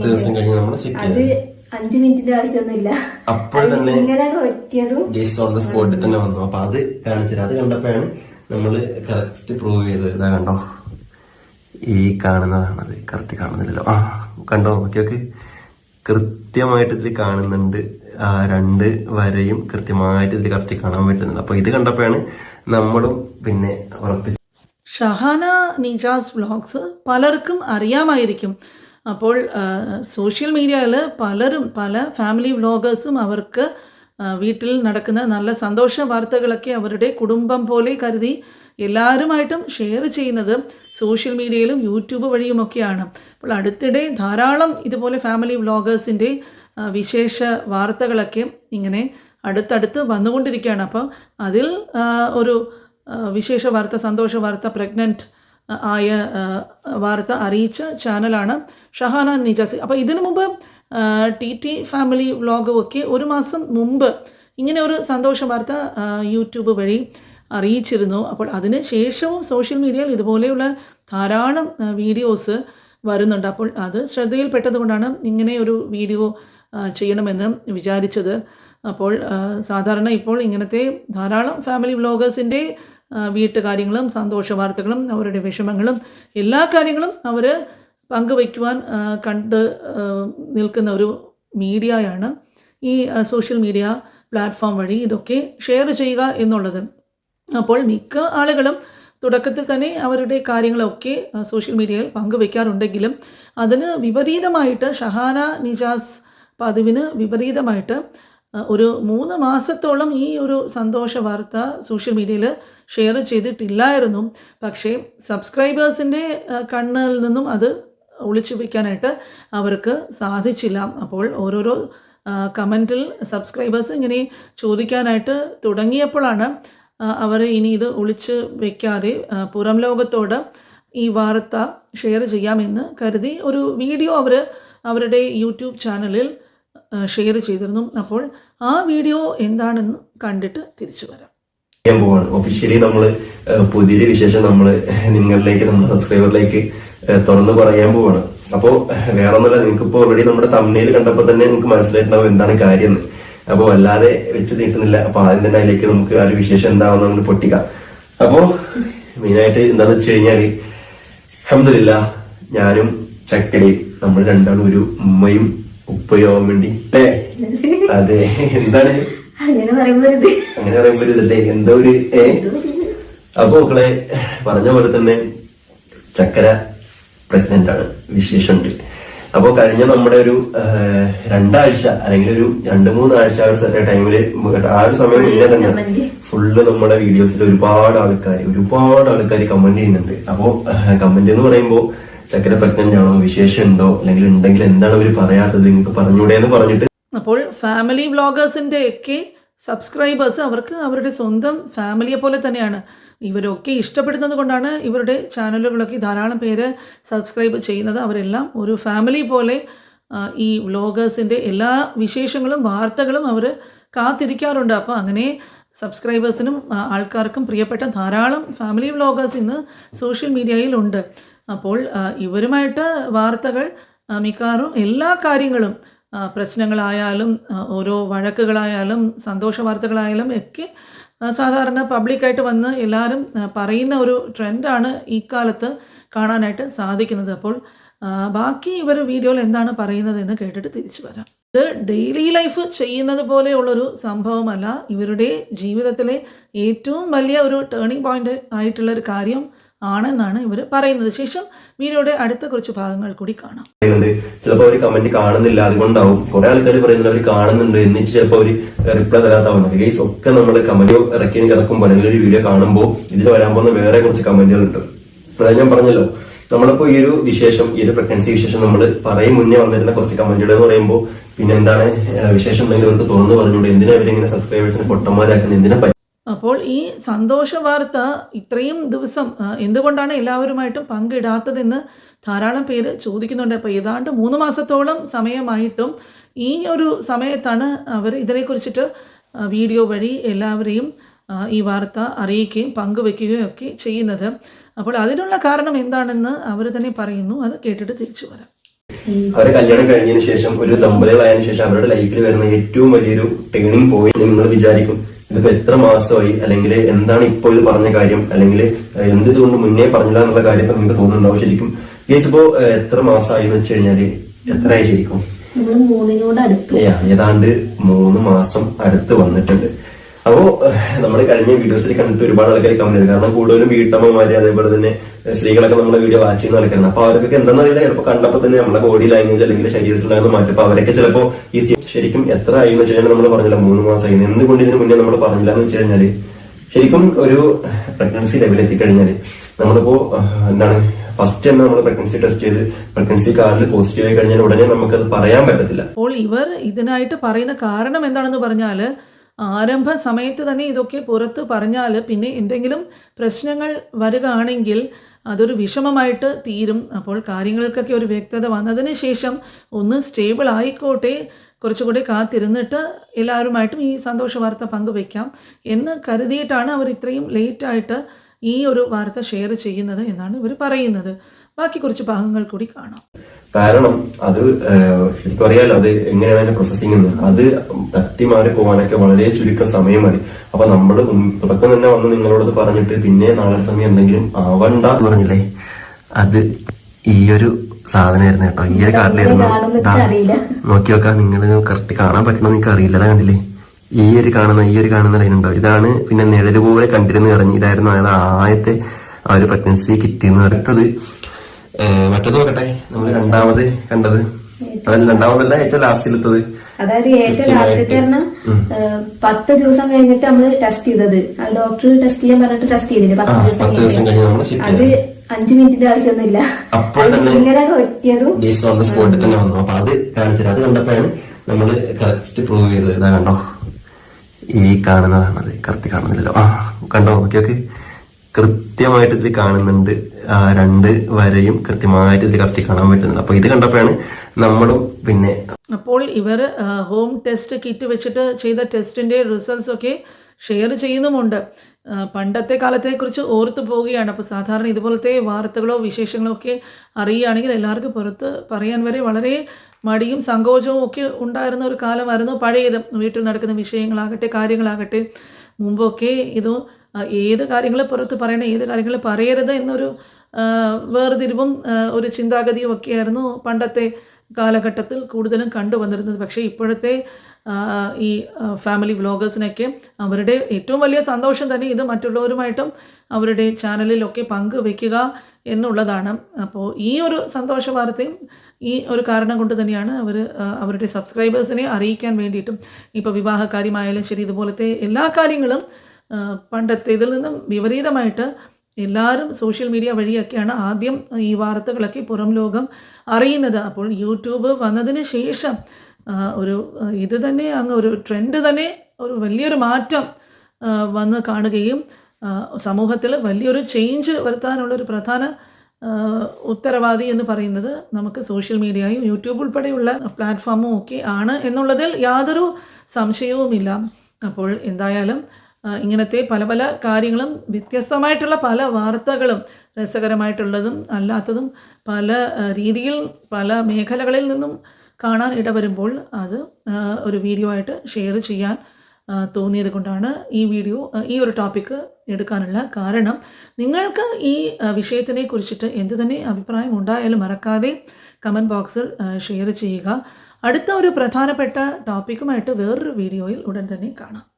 പത്ത് ദിവസം കഴിഞ്ഞ് നമ്മൾ ചെക്ക് ചെയ്യാം. ചെയ്ത് അഞ്ചു മിനിറ്റിന്റെ ആവശ്യമൊന്നുമില്ല. അപ്പോൾ തന്നെ ഇങ്ങനെ പറ്റിയതും ഗേസ് ഓൺ ദ സ്പോട്ടിൽ തന്നെ വന്നു. അപ്പൊ അത് കാണിച്ചത് അത് കണ്ടപ്പോഴാണ് നമ്മൾ കറക്റ്റ് പ്രൂവ് ചെയ്തത്. ഇതാ കണ്ടോ? ഈ കാണുന്നതാണത്. കറക്റ്റ് കാണുന്നില്ലല്ലോ. ആ കണ്ടോ? ഓക്കെ ഓക്കെ കൃത്യമായിട്ട് ഇതിൽ കാണുന്നുണ്ട്. ആ രണ്ട് വരയും കൃത്യമായിട്ട് ഇതിൽ കറക്റ്റ് കാണാൻ പറ്റുന്നുണ്ട്. അപ്പൊ ഇത് കണ്ടപ്പോഴാണ് നമ്മളും പിന്നെ ഉറപ്പിച്ചു ഷഹാന നിജാസ് വ്ളോഗ്സ് പലർക്കും അറിയാമായിരിക്കും. അപ്പോൾ സോഷ്യൽ മീഡിയയിൽ പലരും പല ഫാമിലി വ്ളോഗേഴ്സും അവർക്ക് വീട്ടിൽ നടക്കുന്ന നല്ല സന്തോഷ വാർത്തകളൊക്കെ അവരുടെ കുടുംബം പോലെ കരുതി എല്ലാവരുമായിട്ടും ഷെയർ ചെയ്യുന്നത് സോഷ്യൽ മീഡിയയിലും യൂട്യൂബ് വഴിയുമൊക്കെയാണ്. അപ്പോൾ അടുത്തിടെ ധാരാളം ഇതുപോലെ ഫാമിലി വ്ളോഗേഴ്സിന്റെ വിശേഷ വാർത്തകളൊക്കെ ഇങ്ങനെ അടുത്തടുത്ത് വന്നുകൊണ്ടിരിക്കുകയാണ്. അപ്പോൾ അതിൽ ഒരു വിശേഷ വാർത്ത സന്തോഷ വാർത്ത പ്രഗ്നന്റ് ആയ വാർത്ത അറിയിച്ച ചാനലാണ് ഷഹാന നിജാസി. അപ്പോൾ ഇതിനു മുമ്പ് ടി ടി ഫാമിലി വ്ളോഗും ഒക്കെ ഒരു മാസം മുമ്പ് ഇങ്ങനെ ഒരു സന്തോഷ വാർത്ത യൂട്യൂബ് വഴി അറിയിച്ചിരുന്നു. അപ്പോൾ അതിന് ശേഷവും സോഷ്യൽ മീഡിയയിൽ ഇതുപോലെയുള്ള ധാരാളം വീഡിയോസ് വരുന്നുണ്ട്. അപ്പോൾ അത് ശ്രദ്ധയിൽപ്പെട്ടതുകൊണ്ടാണ് ഇങ്ങനെ ഒരു വീഡിയോ ചെയ്യണമെന്ന് വിചാരിച്ചത്. അപ്പോൾ സാധാരണ ഇപ്പോൾ ഇങ്ങനത്തെ ധാരാളം ഫാമിലി വ്ളോഗേഴ്സിന്റെ വീട്ടുകാര്യങ്ങളും സന്തോഷ വാർത്തകളും അവരുടെ വിഷമങ്ങളും എല്ലാ കാര്യങ്ങളും അവർ പങ്കുവയ്ക്കുവാൻ കണ്ട് നിൽക്കുന്ന ഒരു മീഡിയയാണ് ഈ സോഷ്യൽ മീഡിയ പ്ലാറ്റ്ഫോം വഴി ഇതൊക്കെ ഷെയർ ചെയ്യുക എന്നുള്ളത്. അപ്പോൾ മിക്ക ആളുകളും തുടക്കത്തിൽ തന്നെ അവരുടെ കാര്യങ്ങളൊക്കെ സോഷ്യൽ മീഡിയയിൽ പങ്കുവെക്കാറുണ്ടെങ്കിലും അതിന് വിപരീതമായിട്ട് ഷഹാന നിജാസ് പതിവിന് വിപരീതമായിട്ട് ഒരു മൂന്ന് മാസത്തോളം ഈ ഒരു സന്തോഷ വാർത്ത സോഷ്യൽ മീഡിയയിൽ ഷെയർ ചെയ്തിട്ടില്ലായിരുന്നു. പക്ഷേ സബ്സ്ക്രൈബേഴ്സിന്റെ കണ്ണിൽ നിന്നും അത് ഒളിച്ചു വയ്ക്കാനായിട്ട് അവർക്ക് സാധിച്ചില്ല. അപ്പോൾ ഓരോരോ കമന്റിൽ സബ്സ്ക്രൈബേഴ്സ് ഇങ്ങനെ ചോദിക്കാനായിട്ട് തുടങ്ങിയപ്പോഴാണ് അവർ ഇനി ഇത് ഒളിച്ച് വെക്കാതെ പുറം ലോകത്തോട് ഈ വാർത്ത ഷെയർ ചെയ്യാമെന്ന് കരുതി ഒരു വീഡിയോ അവർ അവരുടെ യൂട്യൂബ് ചാനലിൽ ഷെയർ ചെയ്തിരുന്നു. അപ്പോൾ ആ വീഡിയോ എന്താണെന്ന് കണ്ടിട്ട് തിരിച്ചു വരാം. ചെയ്യാൻ പോവാണ്. ഒഫീഷ്യലി നമ്മൾ പുതിയൊരു വിശേഷം നമ്മൾ നിങ്ങളിലേക്ക് നമ്മുടെ സബ്സ്ക്രൈബറിലേക്ക് തുറന്ന് പറയാൻ പോവാണ്. അപ്പോ വേറെ ഒന്നുമില്ല നിങ്ങൾക്ക് ഇപ്പോൾ ഓൾറെഡി നമ്മുടെ തമിഴിൽ കണ്ടപ്പോൾ തന്നെ നിങ്ങൾക്ക് മനസ്സിലായിട്ടുണ്ടാവും എന്താണ് കാര്യം. എന്ന് അപ്പോൾ വല്ലാതെ വെച്ച് നീട്ടുന്നില്ല. അപ്പൊ ആദ്യം തന്നെ അതിലേക്ക് നമുക്ക് ആ ഒരു വിശേഷം എന്താണെന്ന് നമ്മൾ പൊട്ടിക്കാം. അപ്പോ മെയിനായിട്ട് എന്താന്ന് വെച്ച് കഴിഞ്ഞാൽ അഹമ്മദില്ല ഞാനും ചക്കരയും നമ്മൾ രണ്ടാളും ഒരു ഉമ്മയും ഉപ്പയും ആവാൻ വേണ്ടി. അതെ. എന്താണ്? അങ്ങനെ പറയുമ്പോ ഒരു ഇത് അങ്ങനെ പറയുമ്പോ ഒരു ഇതല്ലേ എന്തോ ഒരു ഏ? അപ്പൊ മക്കളെ പറഞ്ഞ പോലെ തന്നെ ചക്കര പ്രഗ്നന്റ് ആണ്. വിശേഷമുണ്ട്. അപ്പൊ കഴിഞ്ഞ നമ്മുടെ ഒരു രണ്ടാഴ്ച അല്ലെങ്കിൽ ഒരു രണ്ട് മൂന്നാഴ്ച ആ ഒരു ടൈമിൽ ആ ഒരു സമയം മുന്നേ തന്നെ. ഫുള്ള് നമ്മുടെ വീഡിയോസിൽ ഒരുപാട് ആൾക്കാർ ഒരുപാട് ആൾക്കാർ കമന്റ് ചെയ്യുന്നുണ്ട്. അപ്പോ കമന്റ് എന്ന് പറയുമ്പോൾ ചക്കര പ്രഗ്നന്റ് ആണോ വിശേഷം ഉണ്ടോ അല്ലെങ്കിൽ ഉണ്ടെങ്കിൽ എന്താണ് അവർ പറയാത്തത് നിങ്ങൾക്ക് പറഞ്ഞൂടെ എന്ന് പറഞ്ഞിട്ട് അപ്പോൾ ഫാമിലി വ്ളോഗേഴ്സിന്റെ ഒക്കെ സബ്സ്ക്രൈബേഴ്സ് അവർക്ക് അവരുടെ സ്വന്തം ഫാമിലിയെ പോലെ തന്നെയാണ്. ഇവരൊക്കെ ഇഷ്ടപ്പെടുന്നത് കൊണ്ടാണ് ഇവരുടെ ചാനലുകളൊക്കെ ധാരാളം പേര് സബ്സ്ക്രൈബ് ചെയ്യുന്നത്. അവരെല്ലാം ഒരു ഫാമിലി പോലെ ഈ വ്ളോഗേഴ്സിന്റെ എല്ലാ വിശേഷങ്ങളും വാർത്തകളും അവർ കാത്തിരിക്കാറുണ്ട്. അപ്പോൾ അങ്ങനെ സബ്സ്ക്രൈബേഴ്സിനും ആൾക്കാർക്കും പ്രിയപ്പെട്ട ധാരാളം ഫാമിലി വ്ലോഗേഴ്സ് ഇന്ന് സോഷ്യൽ മീഡിയയിലുണ്ട് അപ്പോൾ ഇവരുമായിട്ട് വാർത്തകൾ മിക്കാറും എല്ലാ കാര്യങ്ങളും പ്രശ്നങ്ങളായാലും ഓരോ വഴക്കുകളായാലും സന്തോഷ വാർത്തകളായാലും ഒക്കെ സാധാരണ പബ്ലിക്കായിട്ട് വന്ന് എല്ലാവരും പറയുന്ന ഒരു ട്രെൻഡാണ് ഈ കാലത്ത് കാണാനായിട്ട് സാധിക്കുന്നത്. അപ്പോൾ ബാക്കി ഇവർ വീഡിയോയിൽ എന്താണ് പറയുന്നത് എന്ന് കേട്ടിട്ട് തിരിച്ചു വരാം. ഇത് ഡെയിലി ലൈഫ് ചെയ്യുന്നത് പോലെയുള്ളൊരു സംഭവമല്ല. ഇവരുടെ ജീവിതത്തിലെ ഏറ്റവും വലിയ ഒരു ടേണിംഗ് പോയിന്റ് ആയിട്ടുള്ള ഒരു കാര്യം ആണെന്നാണ് ഇവർ പറയുന്നത്. ശേഷം വീഡിയോയുടെ അടുത്ത കുറച്ച് ഭാഗങ്ങൾ കൂടി കാണാം. ചിലപ്പോൾ അവർ കമന്റ് കാണുന്നില്ല. അതുകൊണ്ടാവും കുറെ ആൾക്കാർ പറയുന്നത് അവർ കാണുന്നുണ്ട് എന്നിട്ട് ചിലപ്പോൾ അവർ റിപ്ലൈ തരാത്താവുന്നുണ്ട് ഗൈസ് ഒക്കെ നമ്മൾ കമന്റ് ഇറക്കി കിടക്കുമ്പോൾ അല്ലെങ്കിൽ ഒരു വീഡിയോ കാണുമ്പോൾ ഇതിൽ വരാൻ പോകുന്ന വേറെ കുറച്ച് കമന്റുകളുണ്ട് അതായത് ഞാൻ പറഞ്ഞല്ലോ. നമ്മളിപ്പോ ഈ ഒരു വിശേഷം ഈ ഒരു പ്രഗ്നൻസി വിശേഷം നമ്മൾ പറയും മുന്നേ വന്നിരുന്ന കുറച്ച് കമന്റുകൾ എന്ന് പറയുമ്പോൾ പിന്നെ എന്താണ് വിശേഷം ഉണ്ടെങ്കിൽ അവർക്ക് തുറന്നു പറഞ്ഞുകൊണ്ട് എന്തിനാ അവരിങ്ങനെ സബ്സ്ക്രൈബേഴ്സിനെ പൊട്ടന്മാരാക്കുന്നത്? എന്തിനാ അപ്പോൾ ഈ സന്തോഷ വാർത്ത ഇത്രയും ദിവസം എന്തുകൊണ്ടാണ് എല്ലാവരുമായിട്ടും പങ്കിടാത്തതെന്ന് ധാരാളം പേര് ചോദിക്കുന്നുണ്ട്. അപ്പോൾ ഏതാണ്ട് മൂന്ന് മാസത്തോളം സമയമായിട്ടും ഈ ഒരു സമയത്താണ് അവർ ഇതിനെക്കുറിച്ചിട്ട് വീഡിയോ വഴി എല്ലാവരെയും ഈ വാർത്ത അറിയിക്കുകയും പങ്കുവെക്കുകയും ഒക്കെ ചെയ്യുന്നത്. അപ്പോൾ അതിനുള്ള കാരണം എന്താണെന്ന് അവർ തന്നെ പറയുന്നു. അത് കേട്ടിട്ട് തിരിച്ചു വരാം. അവരെ കല്യാണം കഴിഞ്ഞതിന് ശേഷം ഒരു ദമ്പതികളായതിനു ശേഷം അവരുടെ ലൈഫിൽ വരുന്ന ഏറ്റവും വലിയൊരു ടേണിംഗ് പോയിന്റ് നിങ്ങൾ വിചാരിക്കും. ഇതിപ്പോ എത്ര മാസമായി? അല്ലെങ്കിൽ എന്താണ് ഇപ്പോൾ ഇത് പറഞ്ഞ കാര്യം? അല്ലെങ്കിൽ എന്ത് ഇതുകൊണ്ട് മുന്നേ പറഞ്ഞില്ല എന്നുള്ള കാര്യം ഇപ്പൊ നിങ്ങൾക്ക് തോന്നുന്നുണ്ടാവും ശരിക്കും. കേസ് ഇപ്പോ എത്ര മാസമായി എന്ന് വെച്ച് കഴിഞ്ഞാൽ എത്രയായി ശരിക്കും? ഏതാണ്ട് മൂന്ന് മാസം അടുത്ത് വന്നിട്ടുണ്ട്. അപ്പോ നമ്മൾ കഴിഞ്ഞ വീഡിയോസിൽ കണ്ടിട്ട് ഒരുപാട് ആൾക്കാർ കമന്റ് കാരണം കൂടുതലും വീട്ടമ്മമാര് അതേപോലെ തന്നെ സ്ത്രീകളൊക്കെ നമ്മുടെ വീഡിയോ വാച്ച് ചെയ്യുന്ന ആൾക്കാരാണ്. അപ്പൊ അവർക്കൊക്കെ എന്താണെന്ന് അറിയില്ല. ചിലപ്പോൾ കണ്ടപ്പോൾ തന്നെ നമ്മുടെ ബോഡി ലാംഗ്വേജ് അല്ലെങ്കിൽ ശരീരത്തിലുണ്ടാകുന്ന മാറ്റം. അപ്പൊ അവരൊക്കെ ചിലപ്പോ ഈ ശരിക്കും എത്ര ആയി എന്ന് വെച്ച് കഴിഞ്ഞാൽ നമ്മൾ പറഞ്ഞില്ല. മൂന്ന് മാസമായി എന്തുകൊണ്ട് ഇതിന് മുന്നേ നമ്മൾ പറഞ്ഞില്ല എന്ന് വെച്ച് കഴിഞ്ഞാൽ ശരിക്കും ഒരു പ്രഗ്നൻസി ലെവൽ എത്തിക്കഴിഞ്ഞാൽ നമ്മളിപ്പോ എന്താണ് ഫസ്റ്റ് തന്നെ നമ്മൾ പ്രഗ്നൻസി ടെസ്റ്റ് ചെയ്ത് പ്രഗ്നൻസി കാർഡിൽ പോസിറ്റീവ് ആയി കഴിഞ്ഞാൽ ഉടനെ അത് പറയാൻ പറ്റത്തില്ല. അപ്പോൾ ഇവർ ഇതിനായിട്ട് പറയുന്ന കാരണം എന്താണെന്ന് പറഞ്ഞാൽ ആരംഭ സമയത്ത് തന്നെ ഇതൊക്കെ പുറത്ത് പറഞ്ഞാൽ പിന്നെ എന്തെങ്കിലും പ്രശ്നങ്ങൾ വരികയാണെങ്കിൽ അതൊരു വിഷമമായിട്ട് തീരും. അപ്പോൾ കാര്യങ്ങൾക്കൊക്കെ ഒരു വ്യക്തത വന്നതിന് ശേഷം ഒന്ന് സ്റ്റേബിൾ ആയിക്കോട്ടെ കുറച്ചുകൂടി കാത്തിരുന്നിട്ട് എല്ലാവരുമായിട്ടും ഈ സന്തോഷ വാർത്ത പങ്കുവയ്ക്കാം എന്ന് കരുതിയിട്ടാണ് അവർ ഇത്രയും ലേറ്റായിട്ട് ഈ ഒരു വാർത്ത ഷെയർ ചെയ്യുന്നത് എന്നാണ് ഇവർ പറയുന്നത്. ബാക്കി കുറച്ച് ഭാഗങ്ങൾ കൂടി കാണാം. കാരണം അത് എനിക്കറിയാലോ അത് എങ്ങനെയാണ് അതിന്റെ പ്രോസസ്സിംഗ് എന്ന്. അത് തട്ടി മാറി പോകാനൊക്കെ വളരെ ചുരുക്ക സമയം മതി അപ്പൊ നമ്മൾ തുടക്കം തന്നെ വന്ന് നിങ്ങളോട് പറഞ്ഞിട്ട് പിന്നെ നാളെ സമയം എന്തെങ്കിലും ആവണ്ട എന്ന് പറഞ്ഞില്ലേ? അത് ഈ ഒരു സാധനമായിരുന്നു കേട്ടോ. ഈ ഒരു കാർഡിലായിരുന്നു നോക്കി നോക്കാം നിങ്ങൾ കറക്റ്റ് കാണാൻ പറ്റണമെന്ന് എനിക്ക് അറിയില്ല. അതാ കണ്ടില്ലേ? ഈ ഒരു കാണുന്ന ഈ ഒരു കാണുന്ന ലൈൻ ഉണ്ടോ? ഇതാണ് പിന്നെ നിഴൽ പോലെ കണ്ടിരുന്ന് ഇറങ്ങി. ഇതായിരുന്നു അയാൾ ആദ്യത്തെ ആ ഒരു പ്രഗ്നൻസി കിട്ടിയെന്ന്. അടുത്തത് മറ്റേത് നോക്കട്ടെ. നമ്മൾ രണ്ടാമത് കണ്ടത്. അതല്ല രണ്ടാമതല്ല ഏറ്റവും ലാസ്റ്റിലെത്തത് അതായത് ഏറ്റവും ലാസ്റ്റ് പറഞ്ഞാൽ പത്ത് ദിവസം കഴിഞ്ഞിട്ട് നമ്മൾ ടെസ്റ്റ് ചെയ്തത്. ഡോക്ടർ ടെസ്റ്റ് ചെയ്യാൻ പറഞ്ഞിട്ട് ടെസ്റ്റ് ചെയ്തിട്ട് പത്ത് ദിവസം കഴിഞ്ഞിട്ട്. കഴിഞ്ഞ് അത് അഞ്ചു മിനിറ്റിന്റെ ആവശ്യമൊന്നുമില്ല. അപ്പോൾ തന്നെ സ്പോട്ടിൽ തന്നെ വന്നു. അപ്പൊ അത് കാണിച്ചത് അത് കണ്ടപ്പോഴാണ് നമ്മൾ കറക്റ്റ് പ്രൂവ് ചെയ്തത്. ഇതാ കണ്ടോ? ഈ കാണുന്നതാണത്. കറക്റ്റ് കാണുന്നില്ലല്ലോ. ആ കണ്ടോ? ഓക്കെ ഓക്കെ കൃത്യമായിട്ട് ഇതിൽ കാണുന്നുണ്ട്. രണ്ട് വരയും കൃത്യമായിട്ട് ഇത് കറക്റ്റ് കാണാൻ പറ്റുന്നത് അപ്പൊ ഇത് കണ്ടപ്പോഴാണ് നമ്മളും പിന്നെ അപ്പോൾ ഇവർ ഹോം ടെസ്റ്റ് കിറ്റ് വെച്ചിട്ട് ചെയ്ത ടെസ്റ്റിന്റെ റിസൾട്ട്സ് ഒക്കെ ഷെയർ ചെയ്യുന്നുമുണ്ട്. പണ്ടത്തെ കാലത്തെക്കുറിച്ച് ഓർത്തു പോവുകയാണ്. അപ്പോൾ സാധാരണ ഇതുപോലത്തെ വാർത്തകളോ വിശേഷങ്ങളോ ഒക്കെ അറിയുകയാണെങ്കിൽ എല്ലാവർക്കും പുറത്ത് പറയാൻ വരെ വളരെ മടിയും സങ്കോചവും ഒക്കെ ഉണ്ടായിരുന്ന ഒരു കാലമായിരുന്നു പഴയത്. വീട്ടിൽ നടക്കുന്ന വിഷയങ്ങളാകട്ടെ കാര്യങ്ങളാകട്ടെ മുമ്പൊക്കെ ഇത് ഏത് കാര്യങ്ങൾ പുറത്ത് പറയണം ഏത് കാര്യങ്ങൾ പറയരുത് എന്നൊരു വേർതിരിവും ഒരു ചിന്താഗതിയും ഒക്കെയായിരുന്നു പണ്ടത്തെ കാലഘട്ടത്തിൽ കൂടുതലും കണ്ടുവന്നിരുന്നത്. പക്ഷേ ഇപ്പോഴത്തെ ഈ ഫാമിലി വ്ളോഗേഴ്സിനൊക്കെ അവരുടെ ഏറ്റവും വലിയ സന്തോഷം തന്നെ ഇത്. മറ്റുള്ളവരുമായിട്ടും അവരുടെ ചാനലിലൊക്കെ പങ്കുവെക്കുക എന്നുള്ളതാണ്. അപ്പോൾ ഈ ഒരു സന്തോഷ വാർത്തയും ഈ ഒരു കാരണം കൊണ്ട് തന്നെയാണ് അവർ അവരുടെ സബ്സ്ക്രൈബേഴ്സിനെ അറിയിക്കാൻ വേണ്ടിയിട്ടും ഇപ്പോൾ വിവാഹ കാര്യമായാലും ശരി ഇതുപോലത്തെ എല്ലാ കാര്യങ്ങളും പണ്ടത്തെ പണ്ടത്തേതിൽ നിന്നും വിപരീതമായിട്ട് എല്ലാവരും സോഷ്യൽ മീഡിയ വഴിയൊക്കെയാണ് ആദ്യം ഈ വാർത്തകളൊക്കെ പുറം ലോകം അറിയുന്നത്. അപ്പോൾ യൂട്യൂബ് വന്നതിന് ശേഷം ഒരു ഇത് തന്നെ അങ്ങ് ഒരു ട്രെൻഡ് തന്നെ ഒരു വലിയൊരു മാറ്റം വന്ന് കാണുകയും സമൂഹത്തിൽ വലിയൊരു ചേഞ്ച് വരുത്താനുള്ളൊരു പ്രധാന ഉത്തരവാദി എന്ന് പറയുന്നത് നമുക്ക് സോഷ്യൽ മീഡിയയും യൂട്യൂബ് ഉൾപ്പെടെയുള്ള പ്ലാറ്റ്ഫോമും ഒക്കെ ആണ് എന്നുള്ളതിൽ യാതൊരു സംശയവുമില്ല. അപ്പോൾ എന്തായാലും ഇങ്ങനത്തെ പല പല കാര്യങ്ങളും വ്യത്യസ്തമായിട്ടുള്ള പല വാർത്തകളും രസകരമായിട്ടുള്ളതും അല്ലാത്തതും പല രീതിയിൽ പല മേഖലകളിൽ നിന്നും കാണാൻ ഇടവരുമ്പോൾ അത് ഒരു വീഡിയോ ആയിട്ട് ഷെയർ ചെയ്യാൻ തോന്നിയത് കൊണ്ടാണ് ഈ വീഡിയോ ഈ ഒരു ടോപ്പിക്ക് എടുക്കാനുള്ള കാരണം. നിങ്ങൾക്ക് ഈ വിഷയത്തിനെ കുറിച്ചിട്ട് എന്ത് തന്നെ അഭിപ്രായം ഉണ്ടായാലും മറക്കാതെ കമന്റ് ബോക്സിൽ ഷെയർ ചെയ്യുക. അടുത്ത ഒരു പ്രധാനപ്പെട്ട ടോപ്പിക്കുമായിട്ട് വേറൊരു വീഡിയോയിൽ ഉടൻ തന്നെ കാണാം.